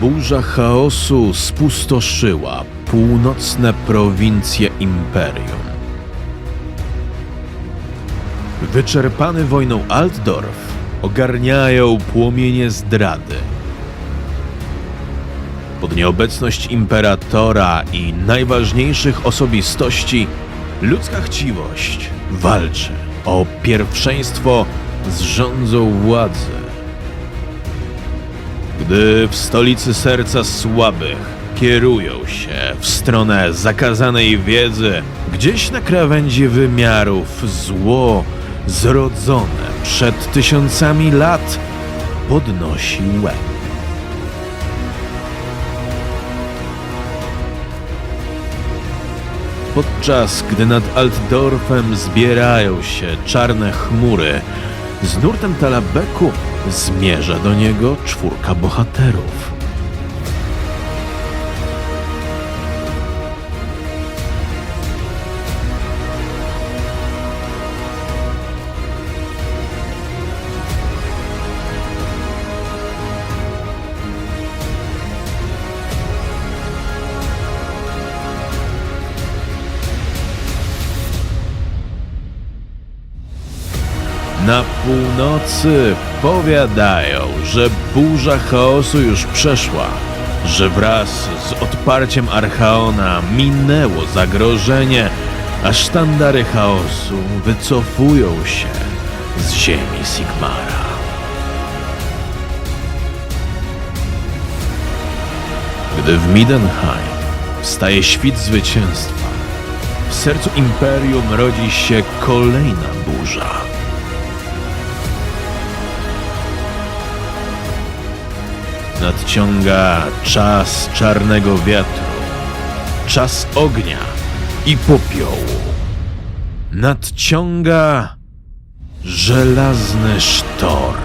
Burza chaosu spustoszyła północne prowincje imperium. Wyczerpany wojną Altdorf ogarniają płomienie zdrady. Pod nieobecność imperatora i najważniejszych osobistości ludzka chciwość walczy o pierwszeństwo z rządzą władzy. Gdy w stolicy serca słabych kierują się w stronę zakazanej wiedzy, gdzieś na krawędzi wymiarów zło zrodzone przed tysiącami lat podnosi łeb. Podczas gdy nad Altdorfem zbierają się czarne chmury, z nurtem Talabeku zmierza do niego czwórka bohaterów. Na północy powiadają, że burza chaosu już przeszła, że wraz z odparciem Archaona minęło zagrożenie, a sztandary chaosu wycofują się z ziemi Sigmara. Gdy w Midenheim wstaje świt zwycięstwa, w sercu Imperium rodzi się kolejna burza. Nadciąga czas czarnego wiatru, czas ognia i popiołu. Nadciąga żelazny sztorm.